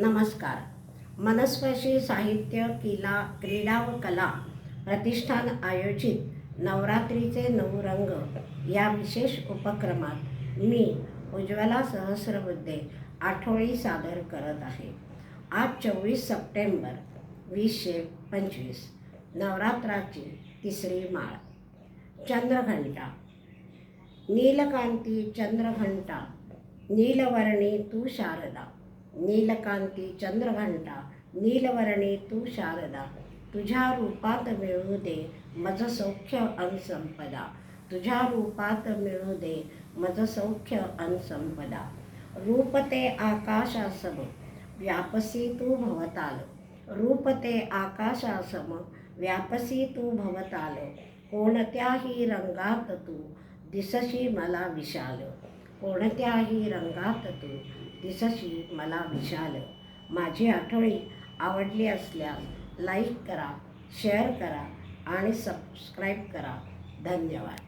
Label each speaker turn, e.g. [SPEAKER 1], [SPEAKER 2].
[SPEAKER 1] नमस्कार. मनस्पर्शी साहित्य किला क्रीडा व कला प्रतिष्ठान आयोजित नवरात्रीचे नऊ रंग या विशेष उपक्रमात मी उज्ज्वला सहस्रबुद्धे आठवडी सादर करत आहे. आज चोवीस सप्टेंबर वीसशे पंचवीस नवरात्राची तिसरी माळ. चंद्रघंटा. नीलकांती चंद्रघंटा. नीलवर्णी तू शारदा. नीलकांती चंद्रघंटा नीलवर्णी तू शारदा तुझ्या रूपात मिळू दे मज सौख्य अनसंपदा. तुझ्या रूपात मिळू दे मज सौख्य अनसंपदा रूप ते आकाशासम व्यापसी तू भवताल. रूप ते आकाशासम व्यापसी तू भवताल. कोणत्याही रंगात तू दिसशी मला विशाल. कोणत्याही रंगात तू दिसशी मला विशाल. माझी आठवणी आवडली असल्यास लाईक करा शेअर करा आणि सबस्क्राईब करा. धन्यवाद.